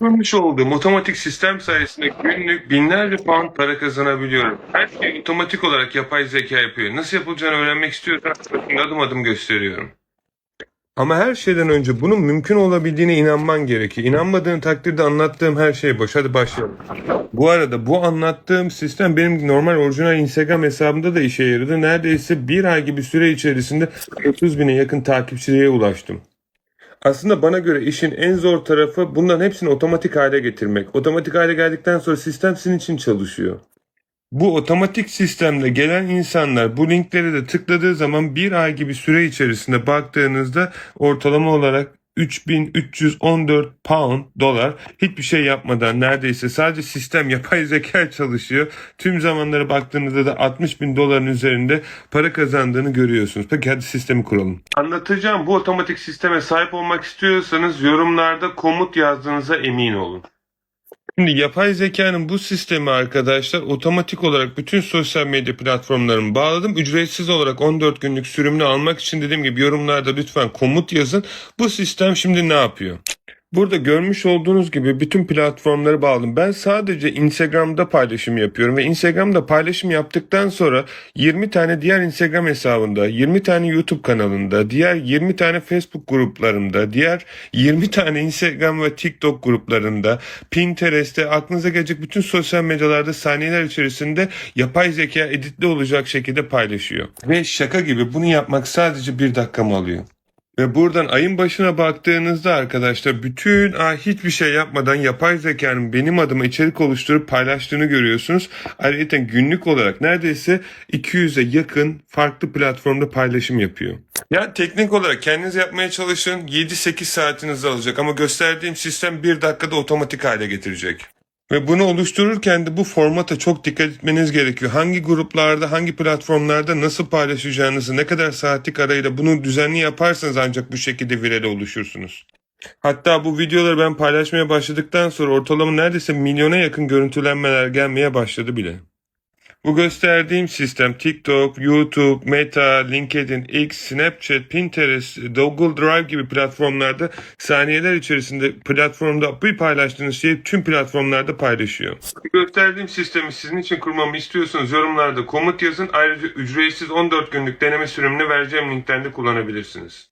Kullanmış olduğum otomatik sistem sayesinde günlük binlerce pound para kazanabiliyorum. Her şeyi otomatik olarak yapay zeka yapıyor. Nasıl yapılacağını öğrenmek istiyorsan adım adım gösteriyorum. Ama her şeyden önce bunun mümkün olabildiğine inanman gerekiyor. İnanmadığın takdirde anlattığım her şey boş. Hadi başlayalım. Bu arada bu anlattığım sistem benim normal orijinal Instagram hesabımda da işe yaradı. Neredeyse bir ay gibi süre içerisinde 30 bine yakın takipçiye ulaştım. Aslında bana göre işin en zor tarafı bunların hepsini otomatik hale getirmek. Otomatik hale geldikten sonra sistem sizin için çalışıyor. Bu otomatik sistemle gelen insanlar bu linkleri de tıkladığı zaman bir ay gibi süre içerisinde baktığınızda ortalama olarak 3314 pound dolar hiçbir şey yapmadan neredeyse sadece sistem yapay zeka çalışıyor. Tüm zamanlara baktığınızda da 60 bin doların üzerinde para kazandığını görüyorsunuz. Peki hadi sistemi kuralım. Anlatacağım bu otomatik sisteme sahip olmak istiyorsanız yorumlarda komut yazdığınıza emin olun. Şimdi yapay zekanın bu sistemi arkadaşlar otomatik olarak bütün sosyal medya platformlarını bağladım. Ücretsiz olarak 14 günlük sürümünü almak için dediğim gibi yorumlarda lütfen komut yazın. Bu sistem şimdi ne yapıyor? Burada görmüş olduğunuz gibi bütün platformları bağladım. Ben sadece Instagram'da paylaşım yapıyorum ve Instagram'da paylaşım yaptıktan sonra 20 tane diğer Instagram hesabında, 20 tane YouTube kanalında, diğer 20 tane Facebook gruplarımda, diğer 20 tane Instagram ve TikTok gruplarında, Pinterest'te aklınıza gelecek bütün sosyal medyalarda saniyeler içerisinde yapay zeka editli olacak şekilde paylaşıyor. Ve şaka gibi bunu yapmak sadece bir dakikamı alıyor. Ve buradan ayın başına baktığınızda arkadaşlar bütün ay hiçbir şey yapmadan yapay zekanın benim adıma içerik oluşturup paylaştığını görüyorsunuz. Ayrıca günlük olarak neredeyse 200'e yakın farklı platformda paylaşım yapıyor. Ya teknik olarak kendiniz yapmaya çalışın 7-8 saatinizi alacak ama gösterdiğim sistem 1 dakikada otomatik hale getirecek. Ve bunu oluştururken de bu formata çok dikkat etmeniz gerekiyor. Hangi gruplarda, hangi platformlarda nasıl paylaşacağınızı, ne kadar saatlik arayla bunu düzenli yaparsanız ancak bu şekilde viral oluşursunuz. Hatta bu videoları ben paylaşmaya başladıktan sonra ortalama neredeyse milyona yakın görüntülenmeler gelmeye başladı bile. Bu gösterdiğim sistem TikTok, YouTube, Meta, LinkedIn, X, Snapchat, Pinterest, Google Drive gibi platformlarda saniyeler içerisinde platformda bir paylaştığınız şeyi tüm platformlarda paylaşıyor. Gösterdiğim sistemi sizin için kurmamı istiyorsanız yorumlarda komut yazın. Ayrıca ücretsiz 14 günlük deneme sürümünü vereceğim linkten kullanabilirsiniz.